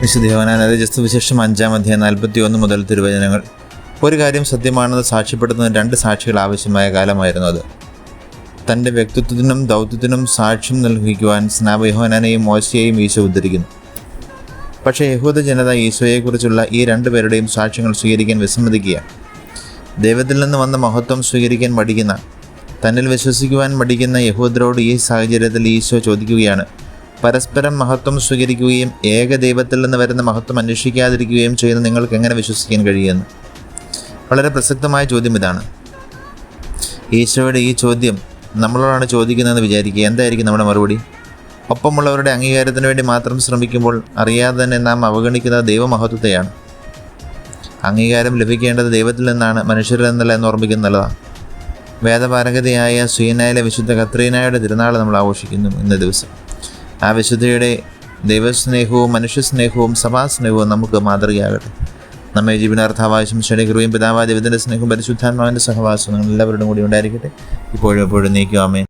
വിശുദ്ധ യോഹനാനത് വിശേഷം അഞ്ചാം അധ്യായം നാൽപ്പത്തി ഒന്ന് മുതൽ തിരുവചനങ്ങൾ. ഒരു കാര്യം സത്യമാണെന്ന് സാക്ഷ്യപ്പെടുത്തുന്ന രണ്ട് സാക്ഷികൾ ആവശ്യമായ കാലമായിരുന്നു അത്. തന്റെ വ്യക്തിത്വത്തിനും ദൗത്യത്തിനും സാക്ഷ്യം നൽകിക്കുവാൻ സ്നാപയോഹനാനെയും മോശയെയും ഈശോ ഉദ്ധരിക്കുന്നു. പക്ഷേ യഹൂദ ജനത ഈശോയെക്കുറിച്ചുള്ള ഈ രണ്ടുപേരുടെയും സാക്ഷ്യങ്ങൾ സ്വീകരിക്കാൻ വിസമ്മതിക്കുക ദൈവത്തിൽ നിന്ന് വന്ന മഹത്വം സ്വീകരിക്കാൻ മടിക്കുന്ന തന്നിൽ വിശ്വസിക്കുവാൻ മടിക്കുന്ന യഹൂദരോട് ഈ സാഹചര്യത്തിൽ ഈശോ ചോദിക്കുകയാണ്. പരസ്പരം മഹത്വം സ്വീകരിക്കുകയും ഏക ദൈവത്തിൽ നിന്ന് വരുന്ന മഹത്വം അന്വേഷിക്കാതിരിക്കുകയും ചെയ്യുന്ന നിങ്ങൾക്ക് എങ്ങനെ വിശ്വസിക്കാൻ കഴിയുമെന്ന്? വളരെ പ്രസക്തമായ ചോദ്യം ഇതാണ്. ഈശോയുടെ ഈ ചോദ്യം നമ്മളോടാണ് ചോദിക്കുന്നതെന്ന് വിചാരിക്കുക. എന്തായിരിക്കും നമ്മുടെ മറുപടി? ഒപ്പമുള്ളവരുടെ അംഗീകാരത്തിന് വേണ്ടി മാത്രം ശ്രമിക്കുമ്പോൾ അറിയാതെ തന്നെ നാം അവഗണിക്കുന്ന ദൈവമഹത്വത്തെയാണ്. അംഗീകാരം ലഭിക്കേണ്ടത് ദൈവത്തിൽ നിന്നാണ് മനുഷ്യരിൽ നിന്നല്ല എന്ന് ഓർമ്മിക്കുന്ന നല്ലതാണ് വേദപാരകതയായ സുയനായിലെ വിശുദ്ധ കത്രീനായുടെ തിരുനാൾ നമ്മൾ ആഘോഷിക്കുന്നു ഇന്ന ദിവസം. ആ വിശുദ്ധയുടെ ദൈവസ്നേഹവും മനുഷ്യസ്നേഹവും സഭാസ്നേഹവും നമുക്ക് മാതൃകയാകട്ടെ. നമ്മെ ജീവനാർത്ഥാവാശം കൃപയും പിതാവായ ദൈവത്തിന്റെ സ്നേഹവും പരിശുദ്ധാത്മാവിന്റെ സഹവാസവും നിങ്ങൾ എല്ലാവരുടെയും കൂടി ഉണ്ടായിരിക്കട്ടെ. ഇപ്പോഴും എപ്പോഴും നീക്കുവാമേ